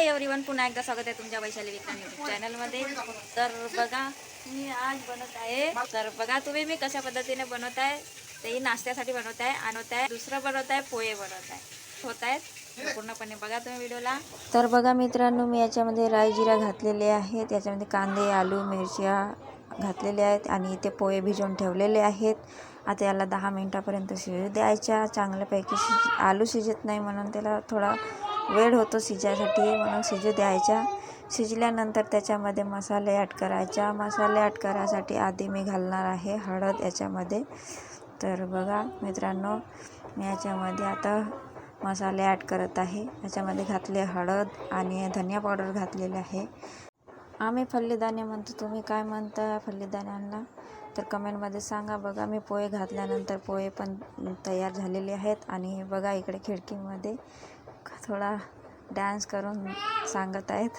Hi everyone पुन्हा एकदा स्वागत आहे तुमच्या वैशाली विक्रम युट्यूब चॅनलमध्ये तर बघा मी आज बनवत आहे. तर बघा तुम्ही मी कशा पद्धतीने बनवत आहे तेही नाश्त्यासाठी बनवत आहे आणत आहे दुसरं बनवत आहे पोहे बनवत आहे. होत आहेत. पूर्णपणे बघा तुम्ही व्हिडिओला. तर बघा मित्रांनो मी याच्यामध्ये राय जिरा घातलेले आहेत. याच्यामध्ये कांदे आलू मिरच्या घातलेले आहेत आणि इथे पोहे भिजवून ठेवलेले आहेत. आता याला दहा मिनटापर्यंत शिजू द्यायच्या. चांगल्यापैकी शिज आलू शिजत नाही म्हणून त्याला थोडा वेळ होतो शिजायसाठी म्हणून शिजू द्यायच्या. शिजल्यानंतर त्याच्यामध्ये मसाले ॲड करायच्या. मसाले ॲड करायसाठी आधी मी घालणार आहे हळद याच्यामध्ये. तर बघा मित्रांनो मी याच्यामध्ये आता मसाले ॲड करत आहे. याच्यामध्ये घातले हळद आणि धनिया पावडर घातलेले आहे. आम्ही फल्लीदाणे म्हणतो. तुम्ही काय म्हणता फल्लीदाण्यांना तर कमेंटमध्ये सांगा. बघा मी पोहे घातल्यानंतर पोहे पण तयार झालेले आहेत. आणि बघा इकडे खिडकीमध्ये थोडा डान्स करून सांगत आहेत.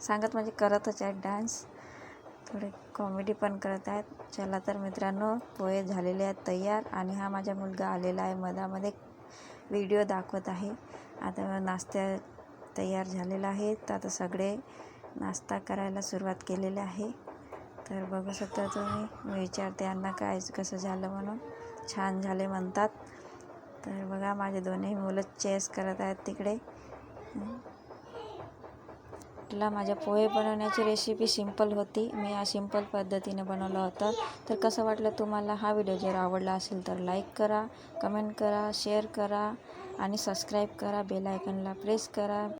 सांगत म्हणजे करतच आहेत डान्स. थोडे कॉमेडी पण करत आहेत. चला तर मित्रांनो पोहे झालेले आहेत तयार आणि हा माझा मुलगा आलेला आहे मधामध्ये. व्हिडिओ दाखवत आहे. आता नाश्त्या तयार झालेला आहे. तर आता सगळे नाश्ता करायला सुरुवात केलेली आहे. तर बघू शकता तुम्ही मी विचारते यांना काय कसं झालं म्हणून. छान झाले म्हणतात. तर बघा माझे दोन्ही मुलं चेस करत आहेत तिकडे. म्हटलं माझ्या पोहे बनवण्याची रेसिपी सिंपल होती. मी या सिंपल पद्धतीने बनवलं होतं. तर कसं वाटलं तुम्हाला हा व्हिडिओ जर आवडला असेल तर लाईक करा कमेंट करा शेअर करा आणि सबस्क्राईब करा. बेल आयकनला प्रेस करा.